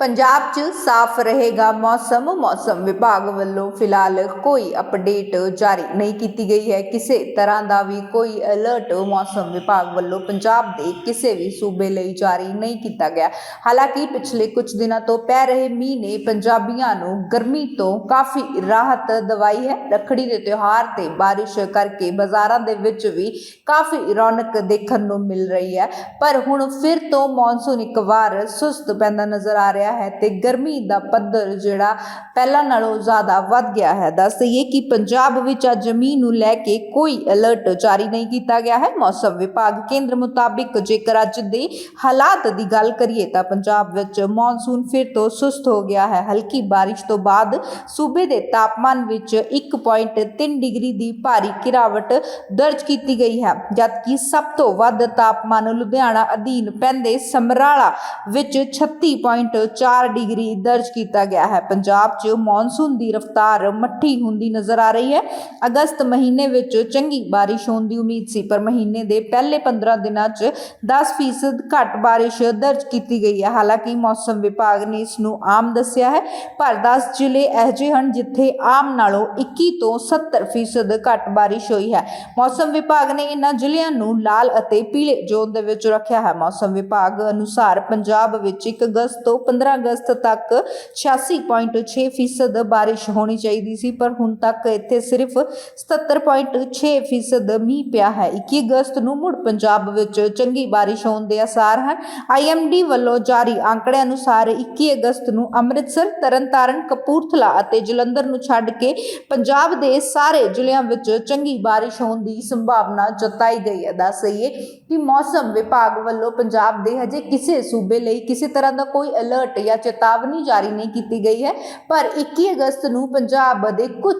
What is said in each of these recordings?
ਪੰਜਾਬ 'ਚ ਸਾਫ਼ ਰਹੇਗਾ ਮੌਸਮ ਮੌਸਮ ਵਿਭਾਗ ਵੱਲੋਂ ਫਿਲਹਾਲ ਕੋਈ ਅਪਡੇਟ ਜਾਰੀ ਨਹੀਂ ਕੀਤੀ ਗਈ ਹੈ। ਕਿਸੇ ਤਰ੍ਹਾਂ ਦਾ ਵੀ ਕੋਈ ਅਲਰਟ ਮੌਸਮ ਵਿਭਾਗ ਵੱਲੋਂ ਪੰਜਾਬ ਦੇ ਕਿਸੇ ਵੀ ਸੂਬੇ ਲਈ ਜਾਰੀ ਨਹੀਂ ਕੀਤਾ ਗਿਆ। ਹਾਲਾਂਕਿ ਪਿਛਲੇ ਕੁਝ ਦਿਨਾਂ ਤੋਂ ਪੈ ਰਹੇ ਮੀਂਹ ਨੇ ਪੰਜਾਬੀਆਂ ਨੂੰ ਗਰਮੀ ਤੋਂ ਕਾਫੀ ਰਾਹਤ ਦਵਾਈ ਹੈ। ਰੱਖੜੀ ਦੇ ਤਿਉਹਾਰ ਤੇ ਬਾਰਿਸ਼ ਕਰਕੇ ਬਾਜ਼ਾਰਾਂ ਦੇ ਵਿੱਚ ਵੀ ਕਾਫੀ ਰੌਣਕ ਦੇਖਣ ਨੂੰ ਮਿਲ ਰਹੀ ਹੈ। ਪਰ ਹੁਣ ਫਿਰ ਤੋਂ ਮੌਨਸੂਨ ਇੱਕ ਵਾਰ ਸੁਸਤ ਪੈਂਦਾ ਨਜ਼ਰ ਆ ਰਿਹਾ ਹੈ ਤੇ ਗਰਮੀ ਦਾ ਪੱਧਰ ਜਿਹੜਾ ਪਹਿਲਾਂ ਨਾਲੋਂ ਜ਼ਿਆਦਾ ਵੱਧ ਗਿਆ ਹੈ। ਦੱਸ ਦਈਏ ਕਿ ਪੰਜਾਬ ਵਿੱਚ ਅੱਜ ਮੀਂਹ ਨੂੰ ਲੈ ਕੇ ਕੋਈ ਅਲਰਟ ਜਾਰੀ ਨਹੀਂ ਕੀਤਾ ਗਿਆ ਹੈ। ਮੌਸਮ ਵਿਭਾਗ ਕੇਂਦਰ ਮੁਤਾਬਿਕ ਜੇਕਰ ਅੱਜ ਦੇ ਹਾਲਾਤ ਦੀ ਗੱਲ ਕਰੀਏ ਤਾਂ ਪੰਜਾਬ ਵਿੱਚ ਮੌਨਸੂਨ ਫਿਰ ਤੋਂ ਸੁਸਤ ਹੋ ਗਿਆ ਹੈ। ਹਲਕੀ ਬਾਰਿਸ਼ ਤੋਂ ਬਾਅਦ ਸੂਬੇ ਦੇ ਤਾਪਮਾਨ ਵਿੱਚ 1.3 ਡਿਗਰੀ ਦੀ ਭਾਰੀ ਗਿਰਾਵਟ ਦਰਜ ਕੀਤੀ ਗਈ ਹੈ। ਜਦਕਿ ਸਭ ਤੋਂ ਵੱਧ ਤਾਪਮਾਨ ਲੁਧਿਆਣਾ ਅਧੀਨ ਪੈਂਦੇ ਸਮਰਾਲਾ ਵਿੱਚ 36.4 ਡਿਗਰੀ ਦਰਜ ਕੀਤਾ ਗਿਆ ਹੈ। ਪੰਜਾਬ 'ਚ ਮੌਨਸੂਨ ਦੀ ਰਫ਼ਤਾਰ ਮੱਠੀ ਹੁੰਦੀ ਨਜ਼ਰ ਆ ਰਹੀ ਹੈ। ਅਗਸਤ ਮਹੀਨੇ ਵਿੱਚ ਚੰਗੀ ਬਾਰਿਸ਼ ਹੋਣ ਦੀ ਉਮੀਦ ਸੀ, ਪਰ ਮਹੀਨੇ ਦੇ ਪਹਿਲੇ 15 ਦਿਨਾਂ 'ਚ 10% ਘੱਟ ਬਾਰਿਸ਼ ਦਰਜ ਕੀਤੀ ਗਈ ਹੈ। ਹਾਲਾਂਕਿ ਮੌਸਮ ਵਿਭਾਗ ਨੇ ਇਸ ਨੂੰ ਆਮ ਦੱਸਿਆ ਹੈ, ਪਰ 10 ਜ਼ਿਲ੍ਹੇ ਅਜਿਹੇ ਹਨ ਜਿੱਥੇ ਆਮ ਨਾਲੋਂ 21 ਤੋਂ 70% ਘੱਟ ਬਾਰਿਸ਼ ਹੋਈ ਹੈ। ਮੌਸਮ ਵਿਭਾਗ ਨੇ ਇਹਨਾਂ ਜ਼ਿਲ੍ਹਿਆਂ ਨੂੰ ਲਾਲ ਅਤੇ ਪੀਲੇ ਜ਼ੋਨ ਦੇ ਵਿੱਚ ਰੱਖਿਆ ਹੈ। ਮੌਸਮ ਵਿਭਾਗ ਅਨੁਸਾਰ ਪੰਜਾਬ ਵਿੱਚ 1 ਅਗਸਤ ਤੋਂ 15 ਅਗਸਤ ਤੱਕ 86.6% ਬਾਰਿਸ਼ ਹੋਣੀ ਚਾਹੀਦੀ ਸੀ, ਪਰ ਹੁਣ ਤੱਕ ਇੱਥੇ ਸਿਰਫ 77.6% ਮੀਂਹ ਪਿਆ ਹੈ। 21 ਅਗਸਤ ਨੂੰ ਮੁੜ ਪੰਜਾਬ ਵਿੱਚ ਚੰਗੀ ਬਾਰਿਸ਼ ਹੋਣ ਦੇ ਆਸਾਰ ਹਨ। ਆਈਐਮਡੀ ਵੱਲੋਂ ਜਾਰੀ ਅੰਕੜੇ ਅਨੁਸਾਰ 21 ਅਗਸਤ ਨੂੰ ਅੰਮ੍ਰਿਤਸਰ, ਤਰਨਤਾਰਨ, ਕਪੂਰਥਲਾ ਅਤੇ ਜਲੰਧਰ ਨੂੰ ਛੱਡ ਕੇ ਪੰਜਾਬ ਦੇ ਸਾਰੇ ਜ਼ਿਲ੍ਹਿਆਂ ਵਿੱਚ ਚੰਗੀ ਬਾਰਿਸ਼ ਹੋਣ ਦੀ ਸੰਭਾਵਨਾ ਜਤਾਈ ਗਈ ਹੈ। ਦੱਸ ਦਈਏ ਕਿ ਮੌਸਮ ਵਿਭਾਗ ਵੱਲੋਂ ਪੰਜਾਬ ਦੇ ਹਜੇ ਕਿਸੇ ਸੂਬੇ ਲਈ ਕਿਸੇ ਤਰ੍ਹਾਂ ਦਾ ਕੋਈ ਅਲਰਟ ਜਾਂ ਚੇਤਾਵਨੀ ਜਾਰੀ ਨਹੀਂ ਕੀਤੀ ਗਈ ਹੈ। ਪਰ 21 ਅਗਸਤ ਨੂੰ ਪੰਜਾਬ ਦੇ ਕੁਝ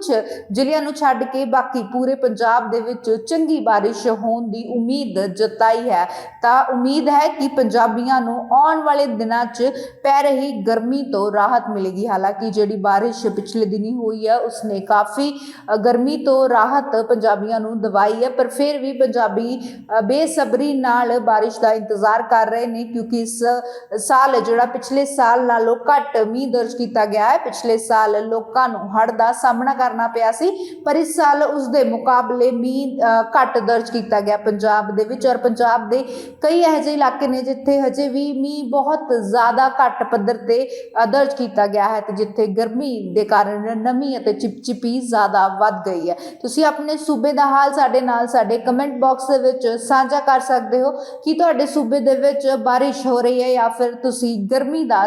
ਜ਼ਿਲ੍ਹਿਆਂ ਨੂੰ ਛੱਡ ਕੇ ਬਾਕੀ ਪੂਰੇ ਪੰਜਾਬ ਦੇ ਵਿੱਚ ਚੰਗੀ ਬਾਰਿਸ਼ ਹੋਣ ਦੀ ਉਮੀਦ ਜਤਾਈ ਹੈ। ਤਾਂ ਉਮੀਦ ਹੈ ਕਿ ਪੰਜਾਬੀਆਂ ਨੂੰ ਆਉਣ ਵਾਲੇ ਦਿਨਾਂ 'ਚ ਪੈ ਰਹੀ ਗਰਮੀ ਤੋਂ ਰਾਹਤ ਮਿਲੇਗੀ। ਹਾਲਾਂਕਿ ਜਿਹੜੀ ਬਾਰਿਸ਼ ਪਿਛਲੇ ਦਿਨੀ ਹੋਈ ਹੈ, ਉਸਨੇ ਕਾਫੀ ਗਰਮੀ ਤੋਂ ਰਾਹਤ ਪੰਜਾਬੀਆਂ ਨੂੰ ਦਵਾਈ ਹੈ। ਪਰ ਫਿਰ ਵੀ ਪੰਜਾਬੀ ਬੇਸਬਰੀ ਨਾਲ ਬਾਰਿਸ਼ ਦਾ ਇੰਤਜ਼ਾਰ ਕਰ ਰਹੇ ਨੇ ਕਿਉਂਕਿ ਇਸ ਸਾਲ ਜਿਹੜਾ ਪਿਛਲੇ ਸਾਲ ਨਾਲੋਂ ਘੱਟ ਮੀਂਹ ਦਰਜ ਕੀਤਾ ਗਿਆ ਹੈ। ਪਿਛਲੇ ਸਾਲ ਲੋਕਾਂ ਨੂੰ ਹੜ੍ਹ ਦਾ ਸਾਹਮਣਾ ਕਰਨਾ ਪਿਆ ਸੀ, ਪਰ ਇਸ ਸਾਲ ਉਸ ਦੇ ਮੁਕਾਬਲੇ ਮੀਂਹ ਘੱਟ ਦਰਜ ਕੀਤਾ ਗਿਆ ਪੰਜਾਬ ਦੇ ਵਿੱਚ। ਔਰ ਪੰਜਾਬ ਦੇ ਕਈ ਇਹੋ ਜਿਹੇ ਇਲਾਕੇ ਨੇ ਜਿੱਥੇ ਹਜੇ ਵੀ ਮੀਂਹ ਬਹੁਤ ਜ਼ਿਆਦਾ ਘੱਟ ਪੱਧਰ ਤੇ ਦਰਜ ਕੀਤਾ ਗਿਆ ਹੈ ਤੇ ਜਿੱਥੇ ਗਰਮੀ ਦੇ ਕਾਰਨ ਨਮੀ ਅਤੇ ਚਿਪਚਿਪੀ ਜ਼ਿਆਦਾ ਵੱਧ ਗਈ ਹੈ। ਤੁਸੀਂ ਆਪਣੇ ਸੂਬੇ ਦਾ ਹਾਲ ਸਾਡੇ ਨਾਲ ਸਾਡੇ ਕਮੈਂਟ ਬਾਕਸ ਦੇ ਵਿੱਚ ਸਾਂਝਾ ਕਰ ਸਕਦੇ ਹੋ। ਕਿ ਤੁਹਾਡੇ ਸੂਬੇ ਦੇ ਵਿੱਚ ਬਾਰਿਸ਼ ਹੋ ਰਹੀ ਹੈ ਜਾਂ ਫਿਰ ਤੁਸੀਂ ਗਰਮੀ ਦਾ